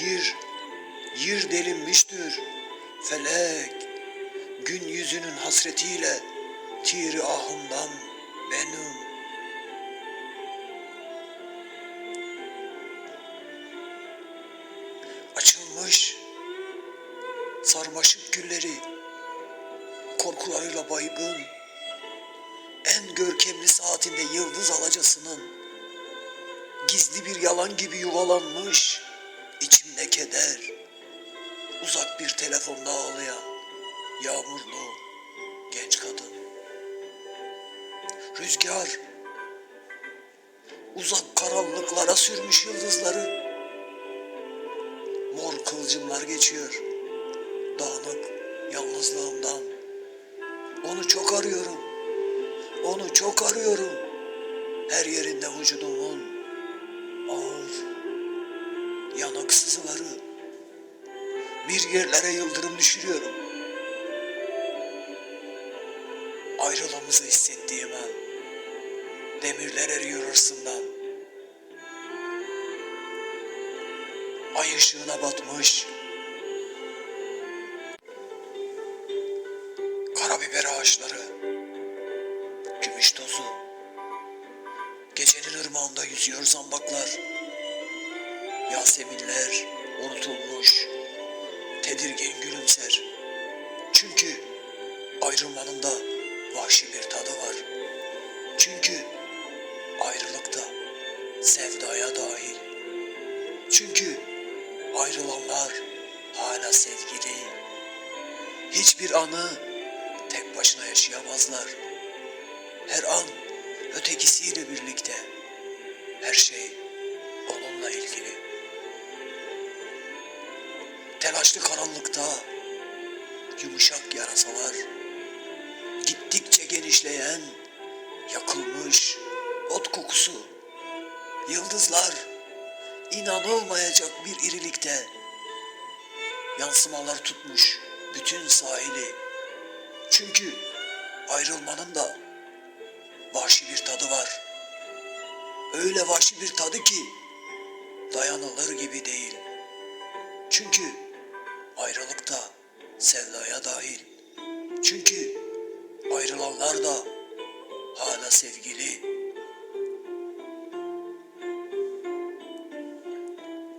Yir, yir delinmiştir. Felek, gün yüzünün hasretiyle tiri ahımdan benim. Açılmış sarmaşık gülleri korkularıyla baygın en görkemli saatinde yıldız alacasının gizli bir yalan gibi yuvalanmış içimde keder? Uzak bir telefonda ağlayan yağmurlu genç kadın. Rüzgar uzak karanlıklara sürmüş yıldızları. Mor kıvılcımlar geçiyor dağınık yalnızlığımdan. Onu çok arıyorum onu çok arıyorum. Her yerinde vücudumun ağır yanık sızıları bir yerlere yıldırım düşürüyorum. Ayrılığımızı hissettiğim an demirler eriyor hırsından ay ışığına batmış. Karabiber ağaçları. Gümüş tozu. Gecenin ırmağında yüzüyor zambaklar yaseminler unutulmuş tedirgin gülümser çünkü ayrılmanın da vahşi bir tadı var çünkü ayrılıkta sevdaya dahil çünkü ayrılanlar hala sevgili. Hiçbir anı tek başına yaşayamazlar. Her an ötekisiyle birlikte. Her şey Telaşlı karanlıkta yumuşak yarasalar gittikçe genişleyen yakılmış ot kokusu yıldızlar inanılmayacak bir irilikte yansımalar tutmuş bütün sahili. Çünkü ayrılmanın da vahşi bir tadı var. Öyle vahşi bir tadı ki dayanılır gibi değil. Çünkü ayrılık da sevdaya dahil. Çünkü ayrılanlar da hala sevgili.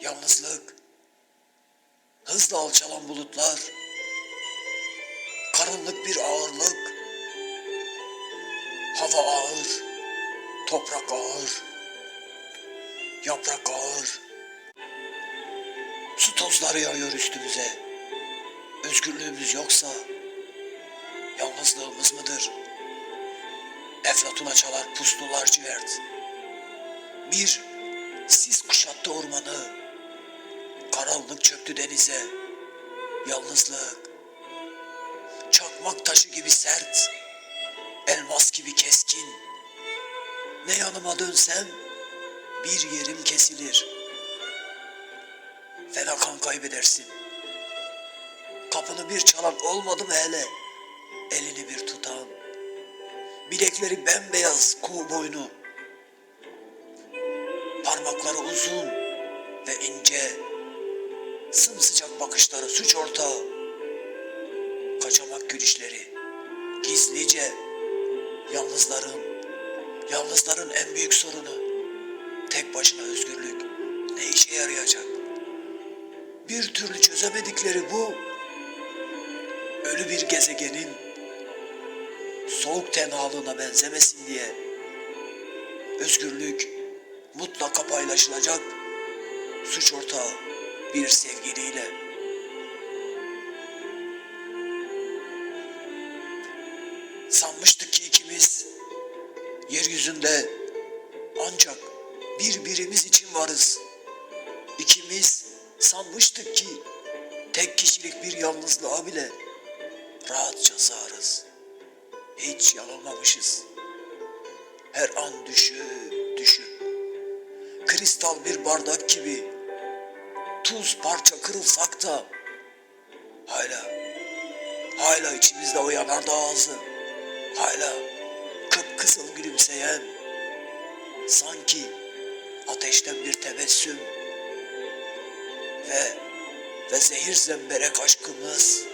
Yalnızlık, hızla alçalan bulutlar, karanlık bir ağırlık, hava ağır, toprak ağır, yaprak ağır, su tozları yağıyor üstümüze. Özgürlüğümüz yoksa yalnızlığımız mıdır? Eflatuna çalar puslular civert. Bir sis kuşattı ormanı. Karanlık çöktü denize. Yalnızlık. Çakmak taşı gibi sert. Elmas gibi keskin. Ne yanıma dönsem bir yerim kesilir. Fena kan kaybedersin. Kapını bir çalan olmadı mı hele? Elini bir tutan. Bilekleri bembeyaz kuğu boynu. Parmakları uzun ve ince. Sımsıcak bakışları suç ortağı. Kaçamak gülüşleri. Gizlice. Yalnızların, yalnızların en büyük sorunu. Tek başına özgürlük ne işe yarayacak? Bir türlü çözemedikleri bu. Ölü bir gezegenin soğuk tenhalığına benzemesin diye özgürlük mutlaka paylaşılacak suç ortağı bir sevgiliyle. Sanmıştık ki ikimiz yeryüzünde ancak birbirimiz için varız. İkimiz sanmıştık ki tek kişilik bir yalnızlığa bile rahatça sığarız. Hiç yanılmamışız. Her an düşüp düşüp kristal bir bardak gibi tuz parça kırılsak da hala hala içimizde o yanardağ ağzı hala kıpkızıl gülümseyen sanki ateşten bir tebessüm ve ve zehir zemberek aşkımız